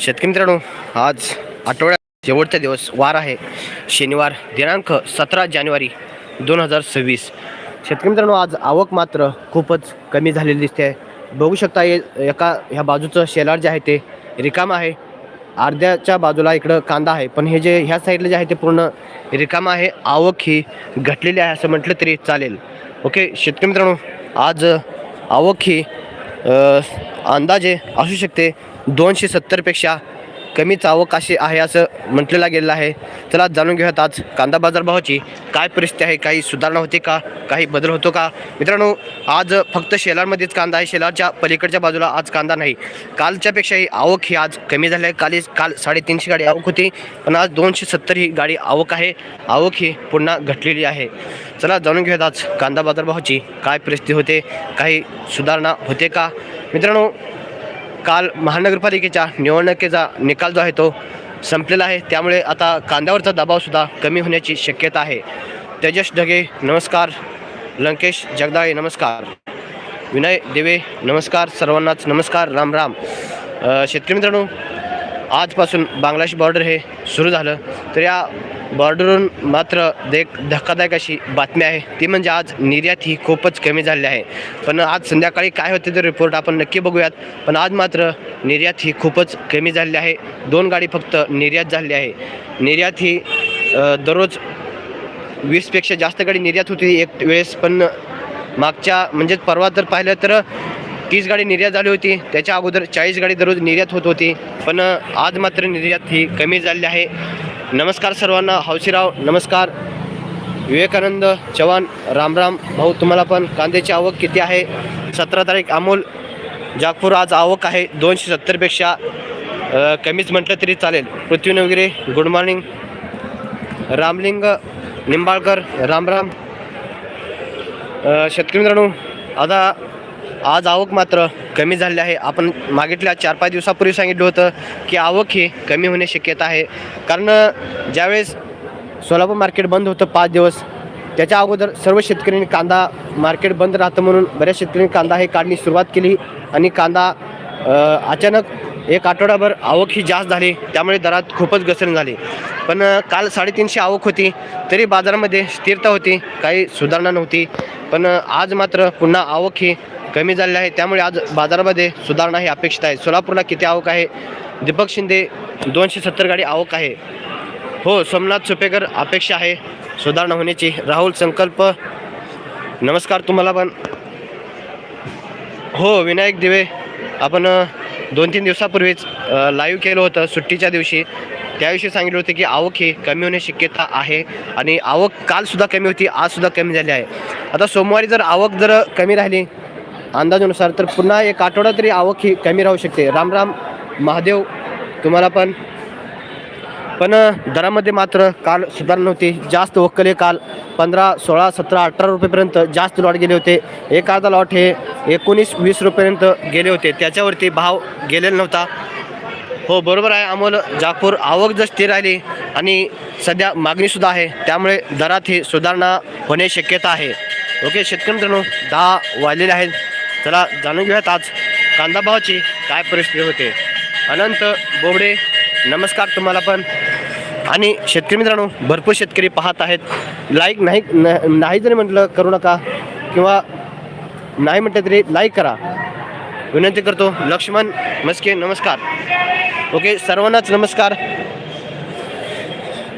शेतकरी मित्रांनो आज आठवड्यात शेवटचा दिवस वार आहे. शनिवार दिनांक सतरा जानेवारी दोन हजार सव्वीस. शेतकरी मित्रांनो आज आवक मात्र खूपच कमी झालेली दिसते. आहे बघू शकता हे एका ह्या बाजूचं शेलार जे आहे ते रिकाम आहे. अर्ध्याच्या बाजूला इकडं कांदा आहे पण हे जे ह्या साईडला जे आहे ते पूर्ण रिकाम आहे. आवक ही घटलेली आहे असं म्हटलं तरी चालेल. ओके शेतकरी मित्रांनो आज आवक ही अंदाजे असू शकते दोनशे सत्तरपेक्षा कमी चावक अशी आहे असं म्हटलेलं गेलेलं आहे. चला जाणून घेऊयात आज कांदा बाजारभावाची काय परिस्थिती आहे? काही सुधारणा होते का? काही बदल होतो का? मित्रांनो आज फक्त शेलारमध्येच कांदा आहे. शेलारच्या पलीकडच्या बाजूला आज कांदा नाही. कालच्यापेक्षाही आवक ही आज कमी झाली आहे. काल काल साडेतीनशे गाडी आवक होती पण आज दोनशे सत्तर ही गाडी आवक आहे. आवक ही पुन्हा घटलेली आहे. चला जाणून घेऊयात आज कांदा बाजारभावाची काय परिस्थिती होते? काही सुधारणा होते का? मित्रांनो काल महानगरपालिकेच्या निवडणुकीचा निकाल जो आहे तो संपलेला आहे. त्यामुळे आता कांद्यावरचा दबावसुद्धा कमी होण्याची शक्यता आहे. तेजस ढगे नमस्कार. लंकेश जगदाळे नमस्कार. विनय देवे नमस्कार. सर्वांनाच नमस्कार. राम राम. शेतकरी मित्रांनो आजपासून बांगलादेश बॉर्डर हे सुरू झालं. तर या बॉर्डरवरून मात्र देख धक्कादायक अशी बातमी आहे. ती म्हणजे आज निर्यात ही खूपच कमी झाली आहे. पण आज संध्याकाळी काय होते ते रिपोर्ट आपण नक्की बघूयात. पण आज मात्र निर्यात ही खूपच कमी झाली आहे. दोन गाडी फक्त निर्यात झाली आहे. निर्यात ही दररोज वीसपेक्षा जास्त गाडी निर्यात होती एक वेळेस. पण मागच्या म्हणजेच परवा जर पाहिलं तर तीस गाडी निर्यात झाली होती. त्याच्या अगोदर चाळीस गाडी दररोज निर्यात होत होती. पण आज मात्र निर्यात ही कमी झाली आहे. नमस्कार सर्वांना हौशीराव नमस्कार. विवेकानंद चव्हाण रामराम भाऊ तुम्हाला पण कांद्याची आवक किती आहे? सतरा तारीख अमोल जागपूर आज आवक आहे दोनशे सत्तरपेक्षा कमीच म्हटलं तरी चालेल. पृथ्वी वगैरे गुड मॉर्निंग रामलिंग निंबाळकर रामराम. शेतकरी मित्रांनो आता आज आवक मात्र कमी झाली आहे. आपण मागितल्या चार पाच दिवसापूर्वी सांगितलं होतं की आवक ही कमी होण्याची शक्यता आहे. कारण ज्यावेळेस सोलापूर मार्केट बंद होतं पाच दिवस त्याच्या अगोदर सर्व शेतकऱ्यांनी कांदा मार्केट बंद राहतं म्हणून बऱ्याच शेतकऱ्यांनी कांदा हे काढणी सुरुवात केली आणि कांदा अचानक एक आठवडाभर आवक ही जास्त झाली. त्यामुळे दरात खूपच घसरण झाली. पण काल साडेतीनशे आवक होती तरी बाजारामध्ये स्थिरता होती काही सुधारणा नव्हती. पण आज मात्र पुन्हा आवक ही कमी झालेले आहे. त्यामुळे आज बाजारामध्ये सुधारणा ही अपेक्षित आहे. सोलापूरला किती आवक आहे? दीपक शिंदे दोनशे सत्तर गाडी आवक आहे. हो सोमनाथ सुपेकर अपेक्षा आहे सुधारणा होण्याची. राहुल संकल्प. नमस्कार तुम्हाला पण. हो विनायक दिवे. आपण दोन तीन दिवसापूर्वीच लाईव्ह केलं होतं सुट्टीच्या दिवशी. त्याविषयी सांगितलं होतं की आवक ही कमी होण्याची शक्यता आहे आणि आवक कालसुद्धा कमी होती आजसुद्धा कमी झाली आहे. आता सोमवारी जर आवक जर कमी राहिली अंदाजानुसार तर पुन्हा एक आठवडा तरी आवक ही कमी राहू शकते. रामराम महादेव तुम्हाला पण. पण दरामध्ये मात्र काल सुधारणा नव्हती. जास्त वक्कले काल पंधरा सोळा सतरा अठरा रुपयेपर्यंत जास्त लॉट गेले होते. एखादा लॉट हे एकोणीस वीस रुपयेपर्यंत गेले होते. त्याच्यावरती भाव गेलेला नव्हता. हो बरोबर आहे अमोल. जागपूर आवक जर स्थिर राहिली आणि सध्या मागणीसुद्धा आहे त्यामुळे दरात ही सुधारणा होण्याची शक्यता आहे. ओके शेतकरी मित्रांनो दहा वाजलेले आहेत. चला जाणून घेऊयात आज कांदा भावाची काय परिस्थिती होते. अनंत बोबडे नमस्कार तुम्हाला पण. आणि शेतकरी मित्रांनो भरपूर शेतकरी पाहत आहेत. लाईक नाही नाही जरी म्हटलं करू नका किंवा नाही म्हटलं तरी लाईक करा. विनंती करतो लक्ष्मण मस्के नमस्कार. ओके सर्वांनाच नमस्कार.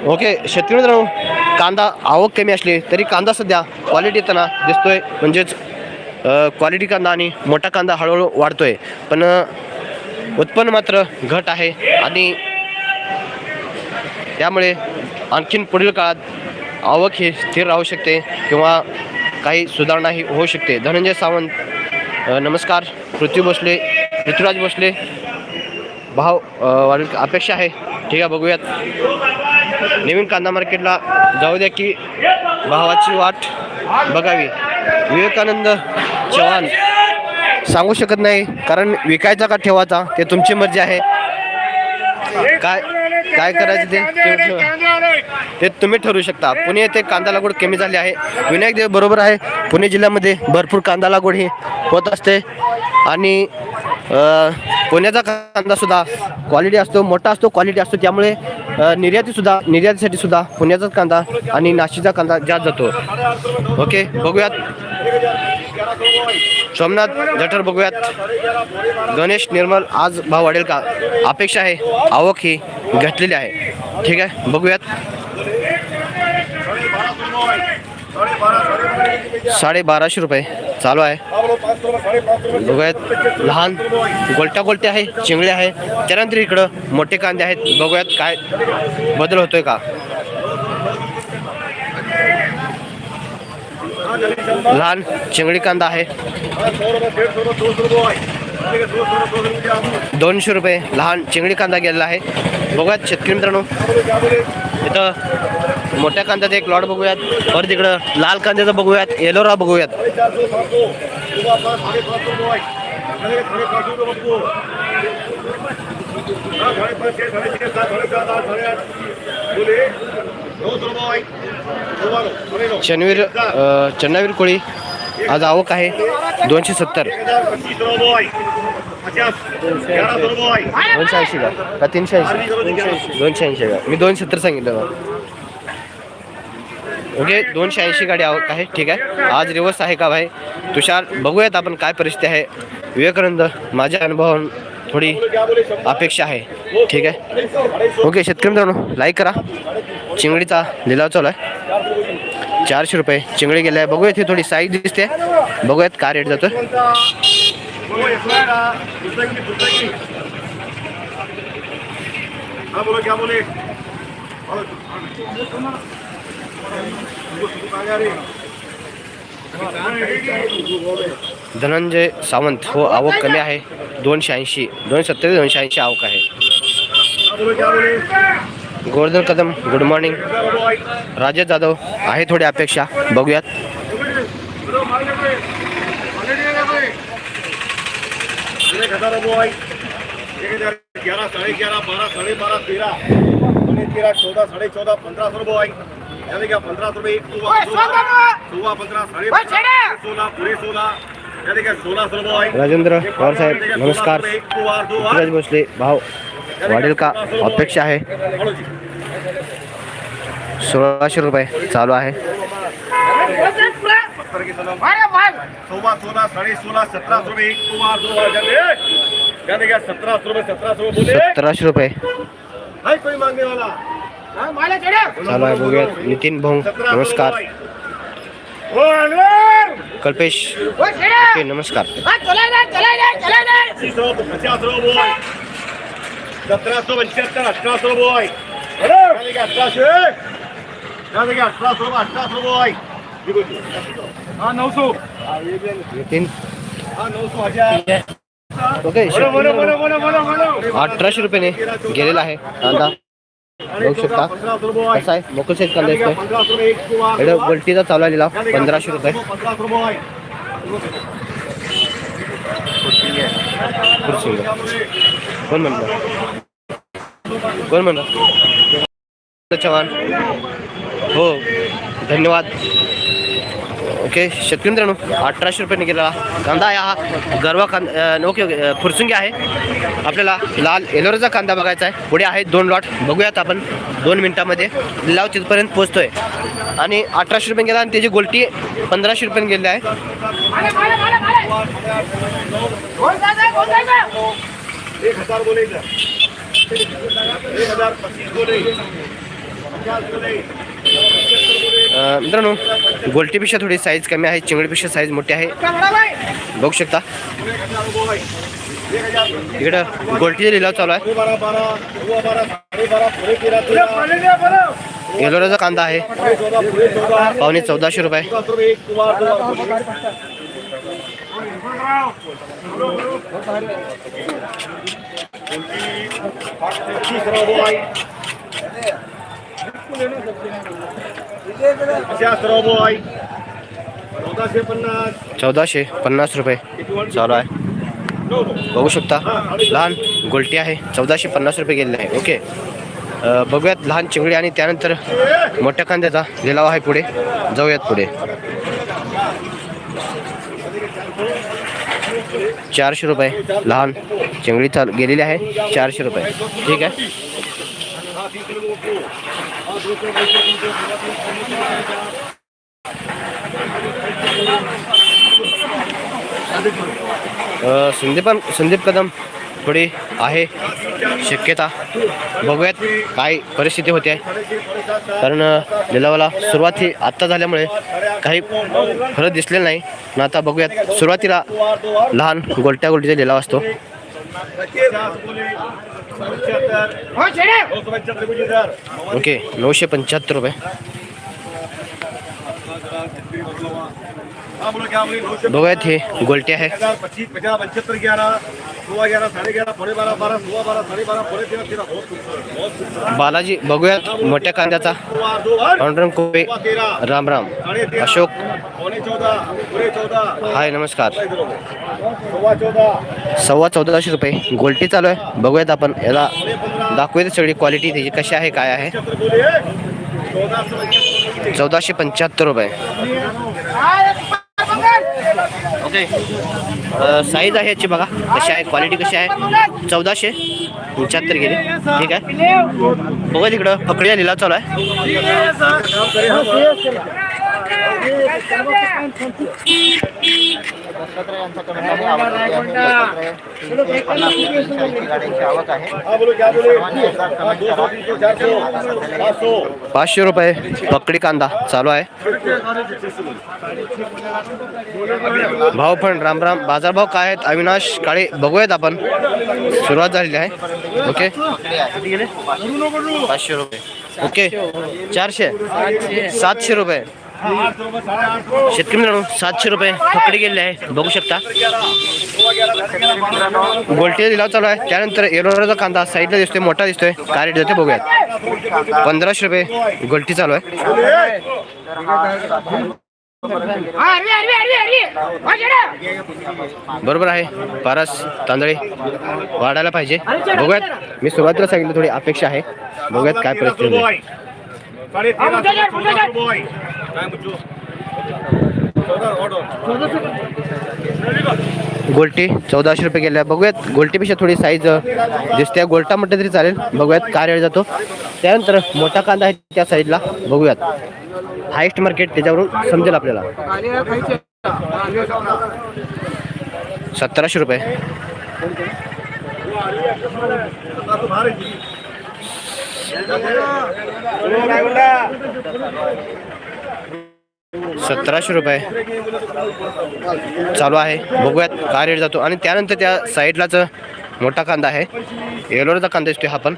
ओके शेतकरी मित्रांनो कांदा आवक कमी असली तरी कांदा सध्या क्वालिटी येताना दिसतोय. म्हणजेच क्वालिटी कांदा आणि मोठा कांदा हळूहळू वाढतोय. पण उत्पन्न मात्र घट आहे आणि त्यामुळे आणखीन पुढील काळात आवक ही स्थिर राहू शकते किंवा काही सुधारणाही होऊ शकते. धनंजय सावंत नमस्कार. पृथ्वी भोसले पृथ्वीराज भोसले भाव वाढ अपेक्षा आहे. ठीक आहे बघूयात. नवीन कांदा मार्केटला जाऊ द्या की भावाची वाट बघावी. विवेकानंद चव्हाण. सांगू शकत नाही कारण विकायचा का ठेवायचा ते तुमची मर्जी आहे. काय काय करायचं ते? ते- ते तुम्ही ठरवू शकता. पुणे येथे कांदा लागवड कमी झाली आहे. विनायक देव बरोबर आहे. पुणे जिल्ह्यामध्ये भरपूर कांदा लागवड ही होत असते. आणि पुण्याचा कांदा सुद्धा क्वालिटी असतो मोठा असतो क्वालिटी असतो. त्यामुळे निर्यातीसुद्धा निर्यातीसाठी सुद्धा पुण्याचाच कांदा आणि नाशिकचा कांदा जास्त जातो. ओके बघूयात. सोमनाथ जठर बघूयात. गणेश निर्मल आज भाव वाढेल का? अपेक्षा आहे आवक ही घटलेली आहे. ठीक आहे बघूयात. साडे बाराशे रुपये. चालू आहे. बघूयात. लहान गोलट्या गोलट्या आहे चिंगळे आहे. त्यानंतर इकडं मोठे कांदे आहेत. बघूयात काय बदल होतोय का? लहान चिंगळी कांदा आहे. दोनशे रुपये लहान चिंगळी कांदा गेलेला आहे. बघूयात शेतकरी मित्रांनो. इथं मोठ्या कांद्याचा एक लॉट बघूयात. परत तिकडं लाल कांद्याचा बघूयात येलोरा बघूयात. शनिवीर चन्नावीर कोळी आज आवक आहे दोनशे सत्तर. दोनशे ऐंशी का का तीनशे ऐंशी? दोनशे ऐंशी. का मी दोनशे सत्तर सांगितलं बा. ओके दोनशे ऐंशी गाडी आवक आहे ठीक आहे. आज रिवर्स आहे का भाई? तुषार बघूयात आपण काय परिस्थिती आहे. विवेकानंद माझ्या अनुभवावरून थोडी अपेक्षा आहे. ठीक आहे. ओके शेतकरी मित्रांनो लाईक करा. चिंगडीचा लिलाव चालू आहे. चारशे रुपये चिंगडी गेले आहे. बघूयात ही थोडी साईज दिसते. बघूयात काय रेट जातो बोला क्या बोले धनंजय सावंत हो आवक कमी आहे. दोनशे ऐंशी दोनशे सत्तर दोनशे ऐंशी आवक आहे. गोवर्धन कदम गुड मॉर्निंग राजेश जाधव आहे थोडी अपेक्षा बघूयात. ग्यारह साढ़े ग्यारह बारह साढ़े बारह तेरह तेरह चौदह साढ़े चौदह पंद्रह सौ रुपये यानी क्या पंद्रह सौ रुपये एक सुबह पंद्रह साढ़े सोलह पूरे सोलह। यानी क्या सोलह सौ रुपये राजेंद्र पवार साहेब नमस्कार। पृथ्वीराज भोसले भाव वाढेल का अपेक्षा आहे। सोळाशे रुपये चालू आहे। सत्तर के सलाम सोलह सोलह साढ़े सोलह सत्रह सौ रुपये सतराशे रुपये कोई मांगने वाला? चालू आहे बघूयात नितीन भाऊ नमस्कार। कल्पेश ओके नमस्कार। पच्चीस सौ पचास सत्रह सौ पंचहत्तर अठारह सौ बोय अठारह सौ अठारह सौ अठारह सौ बोय हाँ नौ सौ नितीन हाँ नौ सौ हज़ार ओके अठराशे रुपयाने गेलेला आहे. कांदा बघू शकता. कसा आहे? इकडं गलटीचा चालू आहे लिलाव. पंधराशे रुपये. खुर्ची कोण म्हणलं? कोण म्हणलं? चव्हाण. हो धन्यवाद. ओके शेतकरी मित्रांनो अठराशे रुपये गेलेला कांदा आहे हा. गरवा कांदा ओके ओके फुरसुंगी आहे. आपल्याला लाल एलोराचा कांदा बघायचा आहे. पुढे आहे दोन लॉट बघूयात आपण दोन मिनिटामध्ये. लाव तिथपर्यंत पोचतोय. आणि अठराशे रुपये गेला आणि त्याची गोलटी पंधराशे रुपये गेलेली आहे. मित्रांनो गोलटीपेक्षा थोडी साईज कमी आहे चिंगडीपेक्षा साईज मोठी आहे. बघू शकता. इकडं गोलटीचा लिलाव चालू आहे. येलोराचा कांदा आहे. पावणे चौदाशे रुपये. चौदाशे पन्नास. रुपये. चालू आहे. बघू शकता. लहान गोलटी आहे. चौदाशे पन्नास रुपये गेलेले आहे. ओके. बघूयात लहान चिंगडी आणि त्यानंतर मोठ्या कांद्याचा लिलाव आहे पुढे. जाऊयात पुढे. चारशे रुपये लहान चिंगडी चालू गेलेली आहे. चारशे रुपये. ठीक आहे. संदीपन संदीप कदम थोडी आहे शक्यता. बघूयात काय परिस्थिती होते कारण लिलावाला सुरुवात ही आत्ता झाल्यामुळे काही फरक दिसलेलं नाही. पण आता बघूयात सुरुवातीला लहान गोलट्या गोलटीचा लिलाव असतो. ओके नऊशे पंच्याहत्तर रुपये बघूयात हे गोलटे आहे. पच्चीस पचास ग्यारह ग्यारह ग्यारह बालाजी बघूयात मोठ्या कांद्याचा. पांडुरंग कोपे राम राम. अशोक. हाय नमस्कार. सव्वा चौदाशे रुपये. गोलटी चालू आहे. बघूयात आपण. याला दाखवूयात सगळी क्वालिटी त्याची कशी आहे काय आहे. चौदाशे पंच्याहत्तर रुपये. ओके साईज आहे याची बघा. कशी आहे? क्वालिटी कशी आहे? चौदाशे पंच्याहत्तर गेली ठीक आहे. बघा तिकडं. पकड्या लिलाव चालू आहे. बोलो क्या बोले? दो सौ तीन सौ चार सौ पाँच सौ पाचशे रुपये पकडी कांदा चालू आहे. भाव पण राम राम. बाजारभाव काय आहेत? अविनाश काळे बघूयात आपण. सुरुवात झालेली आहे. ओके. पाचशे रुपये. ओके. चारशे. सातशे रुपये. शेतकरी मित्रांनो सातशे रुपये पकडी गेलेले आहे. बघू शकता. गोलटी लिलाव चालू आहे. त्यानंतर एरोराचा कांदा साईडला दिसतोय मोठा दिसतोय. काय रेट देतोय बघूयात. पंधराशे रुपये गोलटी चालू आहे. बरोबर आहे. पारस तांदळे वाढायला पाहिजे. बघूयात. मी सुरुवातीला सांगितलं थोडी अपेक्षा आहे. बघूयात काय परिस्थिती गोल्टी चौदाशे रुपये गेल्या. बघूयात गोल्टीपेक्षा थोडी साईज दिसते. गोल्टा म्हटलं तरी चालेल. बघूयात काय रेट जातो. त्यानंतर मोठा कांदा आहे त्या साईडला बघूयात. हायस्ट मार्केट त्याच्यावरून समजेल आपल्याला. सतराशे रुपये. सतराशे रुपये. चालू आहे. बघूयात काय रेट जातो. आणि त्यानंतर त्या साईडलाच मोठा कांदा आहे. येलोरचा कांदा दिसतोय हा पण.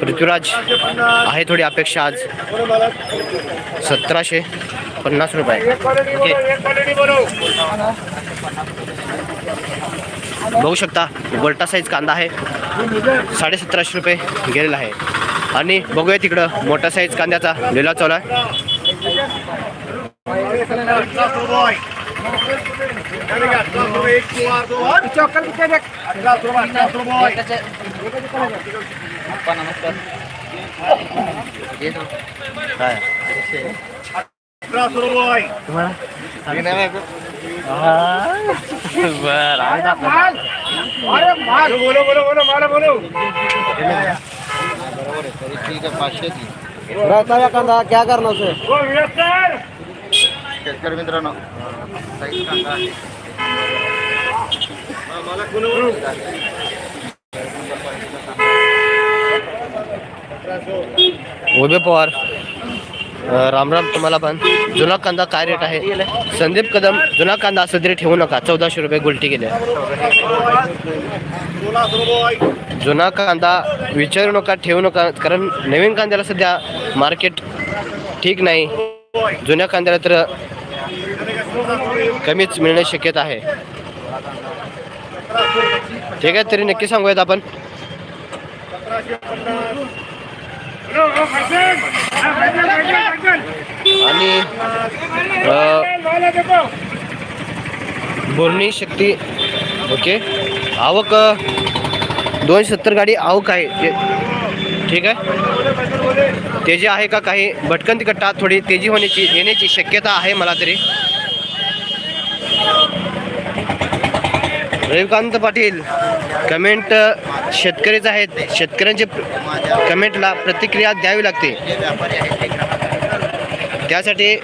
पृथ्वीराज आहे थोडी अपेक्षा आज. सतराशे पन्नास रुपये. बघू शकता गोल्टा साईज कांदा आहे. साडे सतराशे रुपये गेलेला आहे. आणि बघूया तिकडं मोठा साईज कांद्याचा लिलाव चालू आहे. बर बॉय बोलो बोलो बोलो सौ एक दो आठ दो आठ अठारह सौ अठारह कांदा क्या करणार वो शेतकरी मित्रांनो साईज कांदा आहे मला कोण उभे पवार. राम राम तुम्हाला पण. जुना कांदा काय रेट आहे? संदीप कदम जुना कांदा असं तरी ठेवू नका. चौदाशे रुपये गुलटी गेले. जुना कांदा विचारू नका ठेवू नका. कारण नवीन कांद्याला सध्या मार्केट ठीक नाही. जुन्या कांद्याला तर कमीच मिळणे शक्यता आहे. ठीक आहे तरी नक्की सांगूयात आपण. आणि बोलणी बोरणी शक्ती ओके. आवक दोनशे सत्तर गाडी आवक आहे. ठीक आहे? तेजी आहे का काही? भटकन कट्टा थोडी तेजी होण्याची येण्याची शक्यता आहे मला तरी. रविकांत पाटील कमेंट शेतकरीच आहेत. शेतकऱ्यांचे कमेंटला प्रतिक्रिया द्यावी लागते. त्यासाठी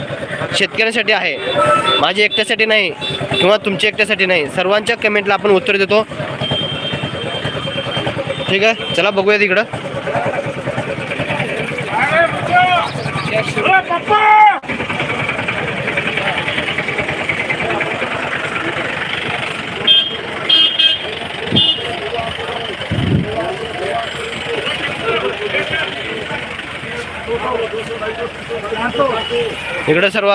शेतकऱ्यांसाठी आहे. माझी एकट्यासाठी नाही किंवा तुमच्या एकट्यासाठी नाही. सर्वांच्या कमेंटला आपण उत्तर देतो. ठीक आहे? चला बघूया तिकडं. इकडे सर्व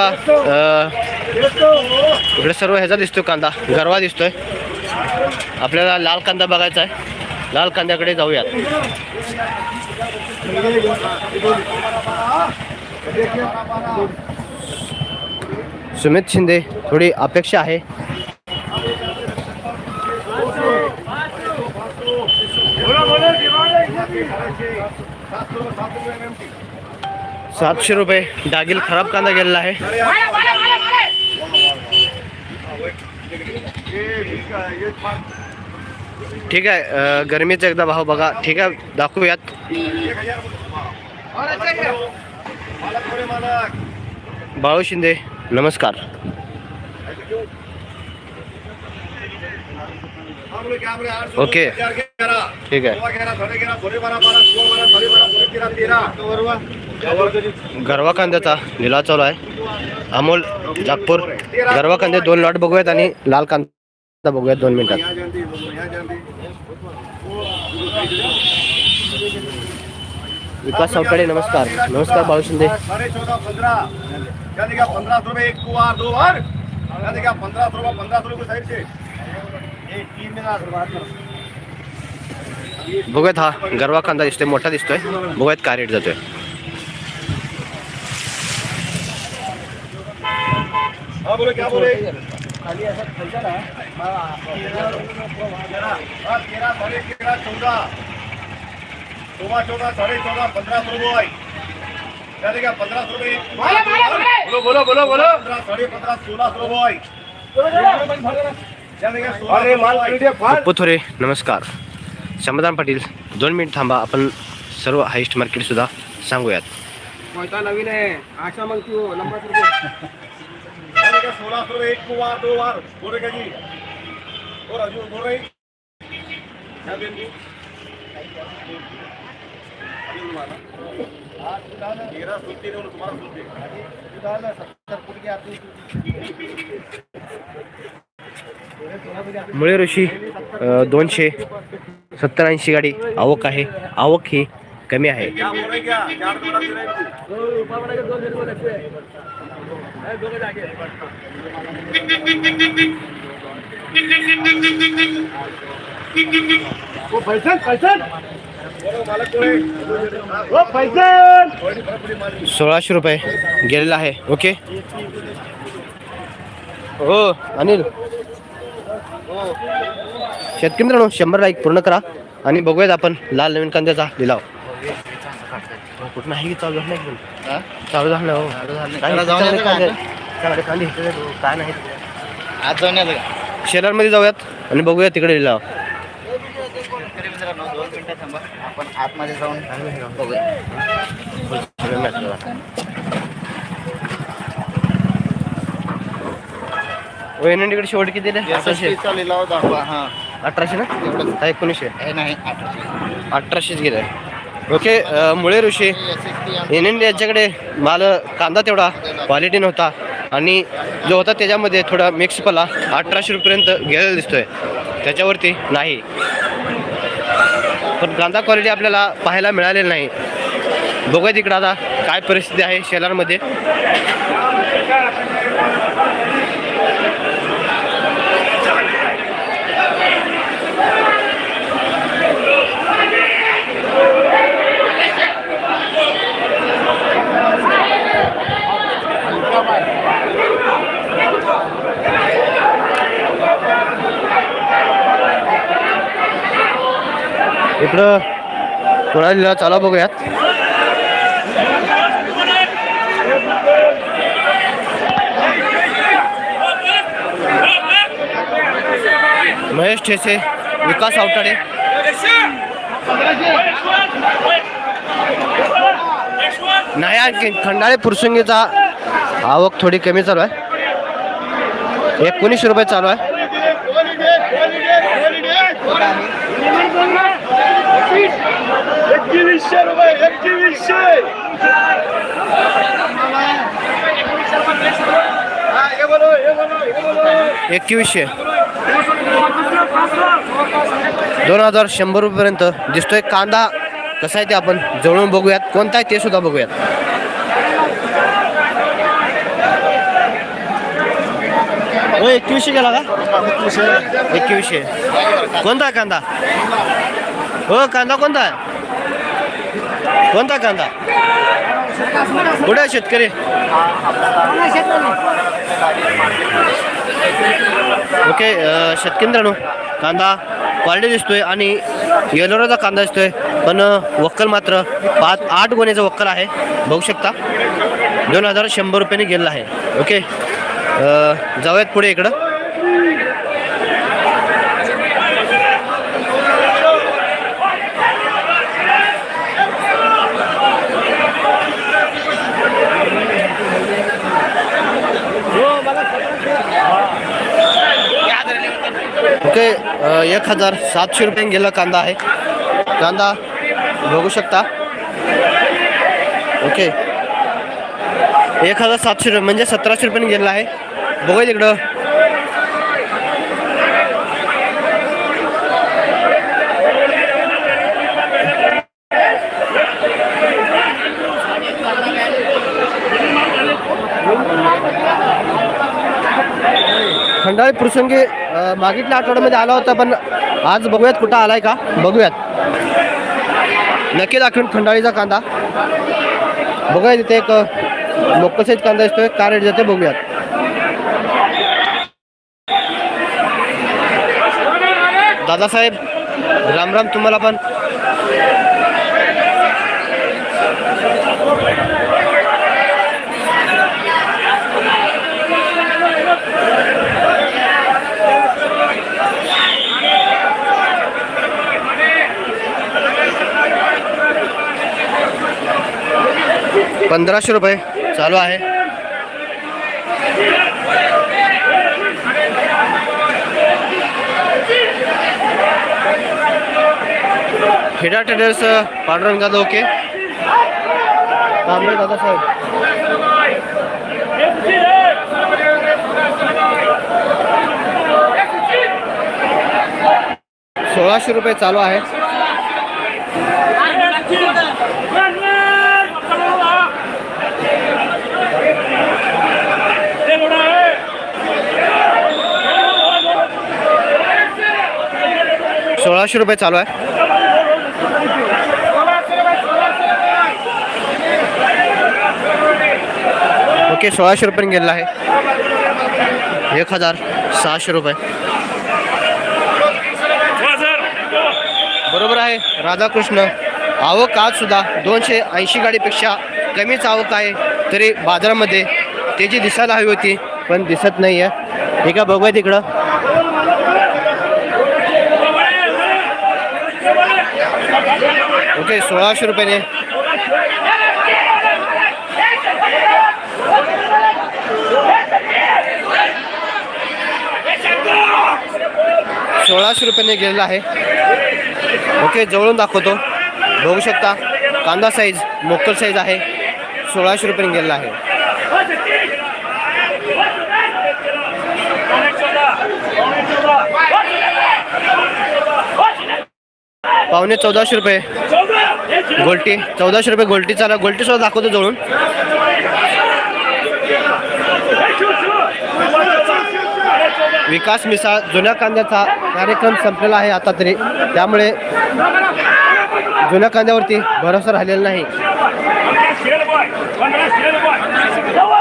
इकडे सर्व ह्याचा दिसतोय कांदा गरवा दिसतोय. आपल्याला लाल कांदा बघायचा आहे. लाल कांद्याकडे जाऊयात. सुमित शिंदे थोडी अपेक्षा आहे. सातशे रुपये. डागिल खराब कांदा गेलेला आहे. ठीक आहे अं, गरमीचा एकदा भाव बघा. ठीक आहे दाखवूयात. बाळू शिंदे नमस्कार. सौ ओके. ठीक है। गरवा कांद्याचा लिलाव चालू आहे. अमोल जागपूर गरवा कांदे दोन लॉट बघूयात आणि लाल कांदा बघूयात दोन मिनिटात. विकास सावताडे नमस्कार. नमस्कार बाळू शिंदे. बघूयात हा गरवा कांदा दिसतोय मोठा दिसतोय. बघूयात काय रेट जातोय. बोले क्या बोले खाली ऐसा पैसा ना तेरह साढ़े तेरह चौदह सोलह चौदह साढ़े चौदह पंद्रह सौ रुपये क्या देखा पंद्रह सौ रुपये बोलो बोलो बोलो बोलो. पंद्रह साढ़े पंद्रह सोलह सौ रुपये क्या देखा सोलह सौ पप्पू थोरे नमस्कार. समाधान पाटील दोन मिनिट थांबा आपण सर्व हायस्ट मार्केट सुद्धा सांगूयात. कोयता नवीन आहे. आशा मग तू नंबर रुपये क्या देखा सोलह सौ रुपये एक कुआर दो बार बोल रहे क्या जी। और अजू बोल रही क्या बेन जी तेरह सुनती नहीं तुम्हारा सुनते। मुळे ऋषी दोनशे सत्तर ऐंशी गाडी आवक आहे. आवक ही कमी आहे. हैं सोळाशे रुपये गेलेला आहे. ओके. हो अनिल. शेतकरी मित्रांनो शंभर लाईक पूर्ण करा आणि बघूयात आपण लाल नवीन कांद्याचा लिलाव. कुठं नाही चालू झालं नाही हा? चालू झालं हो. चालू झालं. काय जाऊन कांदे. काय नाही? आज जाऊन यायचं का? शेलारमध्ये जाऊयात आणि बघूया तिकडे लिलाव शेतकरी मित्रांनो दोन मिनिटं थांबा. आपण आतमध्ये जाऊन बघूया. सगळे match करा. ओ एन एनडीकडे शेवट किती दिले? अठराशे. लिलाव दाखवा हा. अठराशे ना? एवढंच. एकोणीसशे. हे नाही अठराशे. अठराशेच गेले. ओके मुळे ऋषी एन यांच्याकडे माल कांदा तेवढा क्वालिटी नव्हता. आणि जो होता त्याच्यामध्ये थोडा मिक्स पला. अठराशे रुपयेपर्यंत गेलेला दिसतोय. त्याच्यावरती नाही. पण कांदा क्वालिटी आपल्याला पाहायला मिळालेली नाही. बघूया तिकडं आता काय परिस्थिती आहे शेलारमध्ये. इकडं कोणाला चला बघूयात. महेश ठेसे विकास आवटाडे. नाही आणखी खंडाळे पुरसुंगीचा आवक थोडी कमी चालू आहे. एकोणीसशे रुपये चालू आहे. एकवीसशे रुपये एकवीसशे. दोन हजार शंभर रुपयेपर्यंत दिसतोय कांदा. कसा आहे ते आपण जवळून बघूयात. कोणता आहे ते सुद्धा बघूयात. हो एकवीसशे गेला का? एकवीसशे. कोणता आहे कांदा? हो कांदा कोणता आहे? कोणता कांदा? कुठे आहे शेतकरी? ओके अ, शेतकरी मित्रांनो कांदा क्वालिटी दिसतोय आणि येलोराचा कांदा दिसतोय पण वक्कल मात्र पाच आठ गुन्ह्याचा वक्कल आहे बघू शकता. दोन हजार शंभर रुपयाने गेलेला आहे. ओके जाऊयात पुढे इकडं. ओके एक हजार सातशे रुपये गेला कांदा आहे. कांदा बघू शकता. ओके. एक हजार सातशे रुपये म्हणजे सतराशे रुपयाने गेला आहे. बघूया तिकडं खंडाळी प्रसंगी मागितल्या आठवड्यामध्ये आला होता पण आज बघूयात कुठं आलाय का? बघूयात. नक्की दाखवून खंडाळीचा कांदा. बघूया तिथे एक लोकल कांदा दिसतोय का रेट जाते बघूयात. दादासाहेब राम राम तुम्हाला पण. पंधराशे रुपये चालू आहे. हिडा ट्रेडर्स पांडुरंगा ओके. तांबे दादासाहेब सोळाशे रुपये चालू आहे. सोळाशे रुपये चालू आहे. ओके सोळाशे रुपये गेलेला आहे. एक हजार सहाशे रुपये. बरोबर आहे राधाकृष्ण. आवक आज सुद्धा दोनशे ऐंशी गाडीपेक्षा कमीच आवक आहे तरी बाजारामध्ये तेजी दिसायला हवी होती पण दिसत नाही आहे ठीक आहे बघूया तिकडं. ओके सोळाशे रुपयाने. सोळाशे रुपयाने गेलेला आहे. ओके जवळून दाखवतो. बघू शकता कांदा साईज मोकल साईज आहे. सोळाशे रुपयाने गेलेला आहे. पावणे चौदाशे रुपये. गोल्टी चौदाशे रुपये गोल्टी चाला गोल्टी सुद्धा दाखवतो जवळून. विकास मिसाळ जुन्या कांद्याचा कार्यक्रम संपलेला आहे आता तरी. त्यामुळे जुन्या कांद्यावरती भरोसा राहिलेला नाही.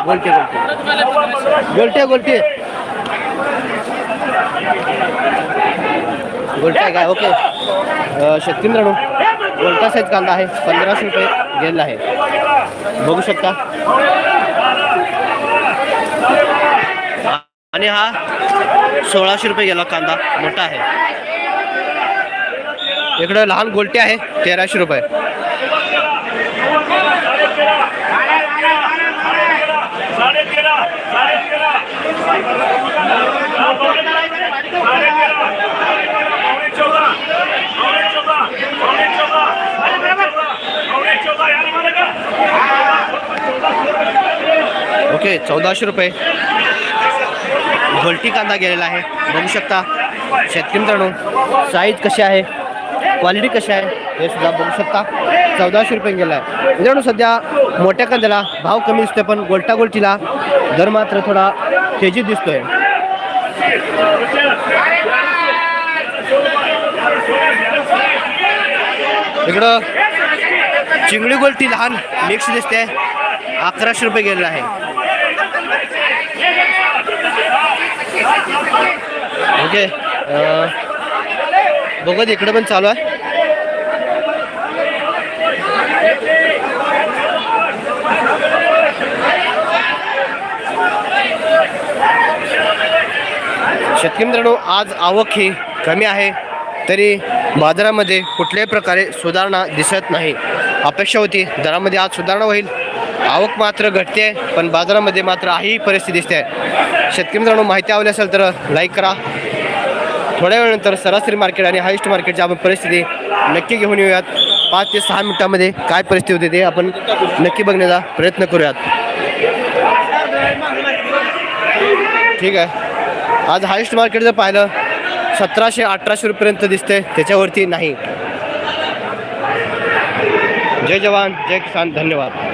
गोलटी गोल्टी. गोलटी गोलटे. काय? ओके. अ, बोलता साईज कांदा आहे. पंधराशे रुपये गेलेला आहे. बघू शकता. आणि हा सोळाशे रुपये गेला कांदा. मोठा आहे. इकडं लहान गोलटी आहे. तेराशे रुपये साडे तेरा साडे तेरा साडे तेरा पावणे चौदा पावणे चौदा पावणे चौदा पावणे चौदा यार मला का ओके चौदाशे रुपये. घोलटी कांदा गेलेला आहे. बघू शकता. शेतकरी मित्रांनो साईज कशी आहे? क्वालिटी कशी आहे? हे सुद्धा बघू शकता. चौदाशे रुपये गेला आहे. मित्रांनो सध्या मोठ्या कांद्याला भाव कमी दिसतोय पण गोलटा गोलटीला दर मात्र थोडा तेजीत दिसतोय. इकडं चिंगडी गोलटी लहान मिक्स दिसते. अकराशे रुपये गेलेला आहे. ओके. बघत इकडे पण चालू आहे. शेतकरी मित्रांनो आज आवक ही कमी आहे तरी बाजारामध्ये कुठल्याही प्रकारे सुधारणा दिसत नाही. अपेक्षा होती दरामध्ये आज सुधारणा होईल. आवक मात्र घटते पण बाजारामध्ये मात्र ही परिस्थिती दिसते शेतकरी मित्रांनो माहिती आवली असेल तर लाईक करा. थोड्या वेळानंतर सरासरी मार्केट आणि हायस्ट मार्केटची आपण परिस्थिती नक्की घेऊन येऊयात. पाच ते सहा मिनिटामध्ये काय परिस्थिती होती ते आपण नक्की बघण्याचा प्रयत्न करूयात. ठीक आहे. आज हायस्ट मार्केट जर पाहिलं सतराशे अठराशे रुपयेपर्यंत दिसते त्याच्यावरती नाही. जय जवान जय किसान धन्यवाद.